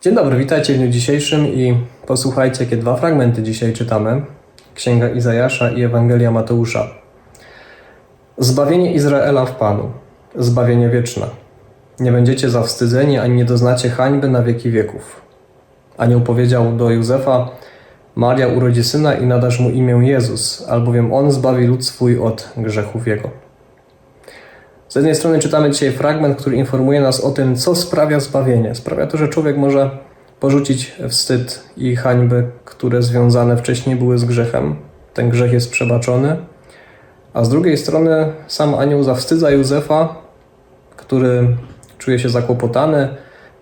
Dzień dobry, witajcie w dniu dzisiejszym i posłuchajcie, jakie dwa fragmenty dzisiaj czytamy. Księga Izajasza i Ewangelia Mateusza. Zbawienie Izraela w Panu, zbawienie wieczne. Nie będziecie zawstydzeni, ani nie doznacie hańby na wieki wieków. Anioł powiedział do Józefa, Maria urodzi syna i nadasz mu imię Jezus, albowiem on zbawi lud swój od grzechów jego. Z jednej strony czytamy dzisiaj fragment, który informuje nas o tym, co sprawia zbawienie. Sprawia to, że człowiek może porzucić wstyd i hańby, które związane wcześniej były z grzechem. Ten grzech jest przebaczony. A z drugiej strony sam anioł zawstydza Józefa, który czuje się zakłopotany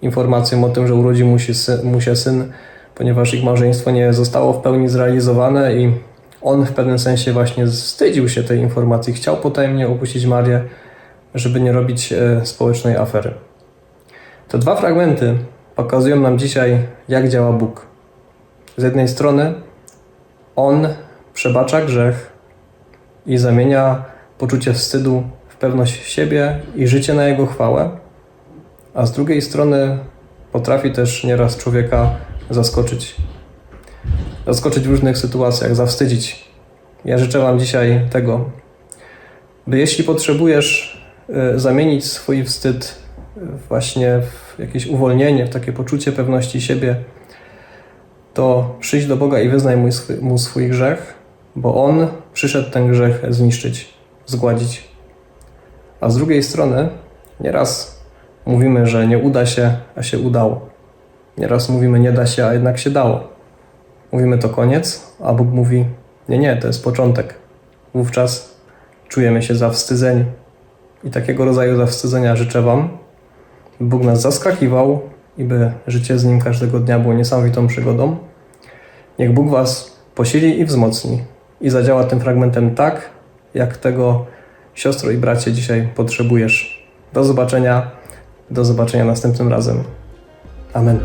informacją o tym, że urodzi mu się, mu się syn, ponieważ ich małżeństwo nie zostało w pełni zrealizowane i on w pewnym sensie właśnie wstydził się tej informacji, chciał potajemnie opuścić Marię, żeby nie robić e, społecznej afery. Te dwa fragmenty pokazują nam dzisiaj, jak działa Bóg. Z jednej strony On przebacza grzech i zamienia poczucie wstydu w pewność siebie i życie na Jego chwałę, a z drugiej strony potrafi też nieraz człowieka zaskoczyć. Zaskoczyć w różnych sytuacjach, zawstydzić. Ja życzę Wam dzisiaj tego, by jeśli potrzebujesz zamienić swój wstyd właśnie w jakieś uwolnienie, w takie poczucie pewności siebie, to przyjdź do Boga i wyznaj mu swój, mu swój grzech, bo On przyszedł ten grzech zniszczyć, zgładzić. A z drugiej strony, nieraz mówimy, że nie uda się, a się udało. Nieraz mówimy, nie da się, a jednak się dało. Mówimy to koniec, a Bóg mówi, nie, nie, to jest początek. Wówczas czujemy się zawstydzeni. I takiego rodzaju zawstydzenia życzę Wam, Bóg nas zaskakiwał i by życie z Nim każdego dnia było niesamowitą przygodą. Niech Bóg Was posili i wzmocni i zadziała tym fragmentem tak, jak tego siostro i bracie dzisiaj potrzebujesz. Do zobaczenia, do zobaczenia następnym razem. Amen.